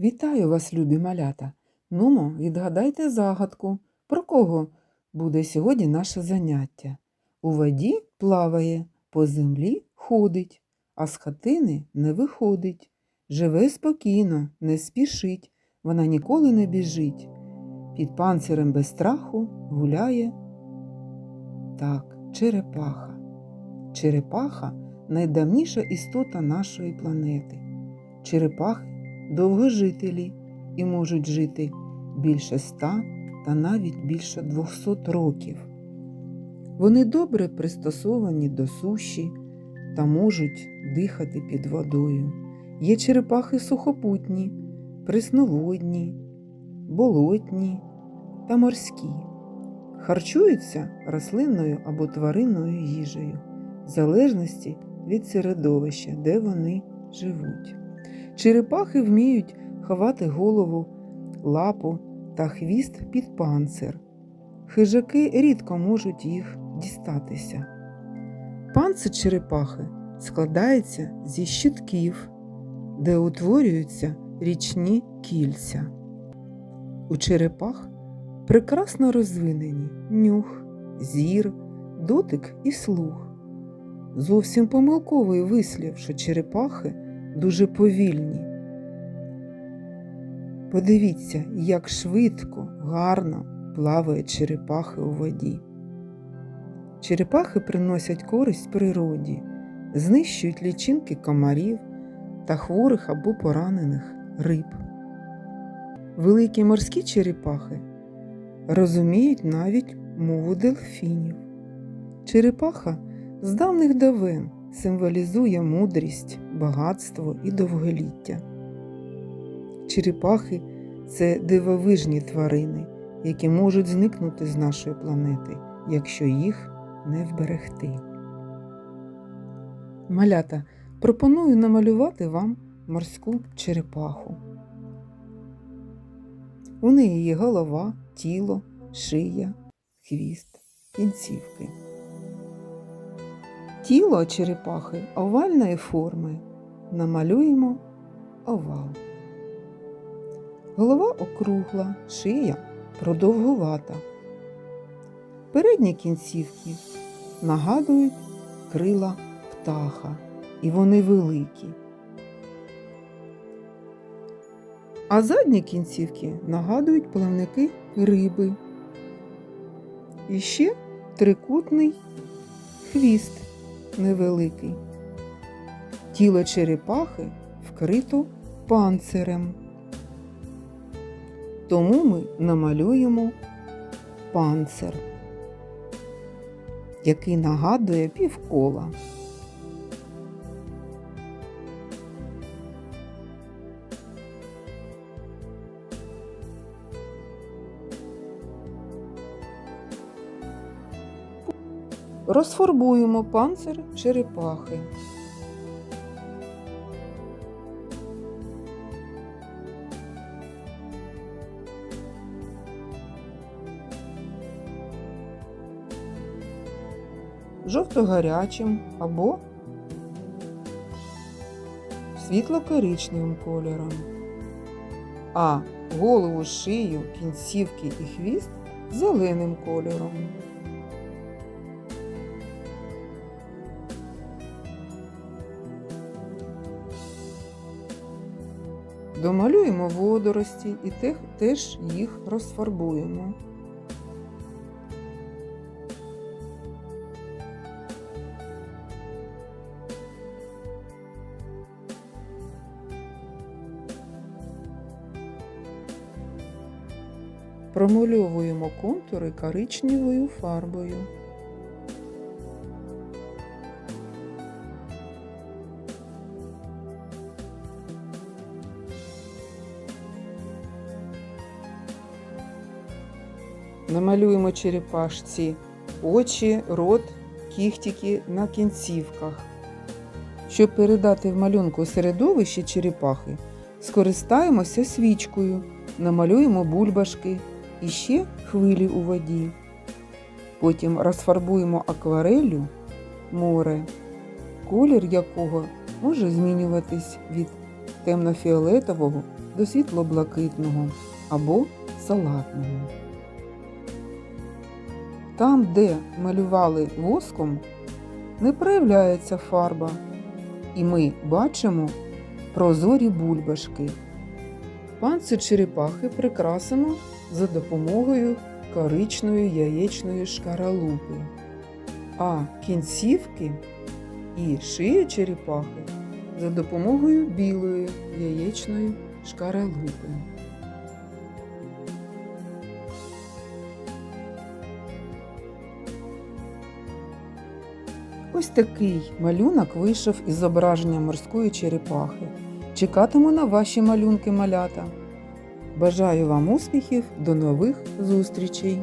Вітаю вас, любі малята. Нумо, відгадайте загадку, про кого буде сьогодні наше заняття. У воді плаває, по землі ходить, а з хатини не виходить. Живе спокійно, не спішить, вона ніколи не біжить. Під панцирем без страху гуляє. Так, черепаха. Черепаха найдавніша істота нашої планети. Черепахи довгожителі і можуть жити більше ста та навіть більше 200 років. Вони добре пристосовані до суші та можуть дихати під водою. Є черепахи сухопутні, пресноводні, болотні та морські. Харчуються рослинною або тваринною їжею, в залежності від середовища, де вони живуть. Черепахи вміють ховати голову, лапу та хвіст під панцир. Хижаки рідко можуть їх дістатися. Панцир черепахи складається зі щитків, де утворюються річні кільця. У черепах прекрасно розвинені нюх, зір, дотик і слух. Зовсім помилковий вислів, що черепахи дуже повільні. Подивіться, як швидко, гарно плавають черепахи у воді. Черепахи приносять користь природі, знищують лічинки комарів та хворих або поранених риб. Великі морські черепахи розуміють навіть мову дельфінів. Черепаха з давних давен символізує мудрість, багатство і довголіття. Черепахи це дивовижні тварини, які можуть зникнути з нашої планети, якщо їх не вберегти. Малята, пропоную намалювати вам морську черепаху. У неї є голова, тіло, шия, хвіст, кінцівки. Тіло черепахи овальної форми. Намалюємо овал. Голова округла, шия продовгувата. Передні кінцівки нагадують крила птаха, і вони великі. А задні кінцівки нагадують плавники риби. І ще трикутний хвіст невеликий. Тіло черепахи вкрито панцирем. Тому ми намалюємо панцир, який нагадує півкола. Розфарбуємо панцир черепахи. Жовто-гарячим або світло-коричневим кольором, а голову, шию, кінцівки і хвіст зеленим кольором. Домалюємо водорості і теж їх розфарбуємо. Промальовуємо контури коричневою фарбою. Намалюємо черепашці очі, рот, кіхтики на кінцівках. Щоб передати в малюнку середовище черепахи, скористаємося свічкою, намалюємо бульбашки і ще хвилі у воді. Потім розфарбуємо аквареллю море, колір якого може змінюватись від темно-фіолетового до світло-блакитного або салатного. Там, де малювали воском, не проявляється фарба, і ми бачимо прозорі бульбашки. Панцир черепахи прикрасимо за допомогою коричної яєчної шкаралупи, а кінцівки і шия черепахи за допомогою білої яєчної шкаралупи. Ось такий малюнок вийшов із зображення морської черепахи. Чекатиму на ваші малюнки малята. Бажаю вам успіхів, до нових зустрічей!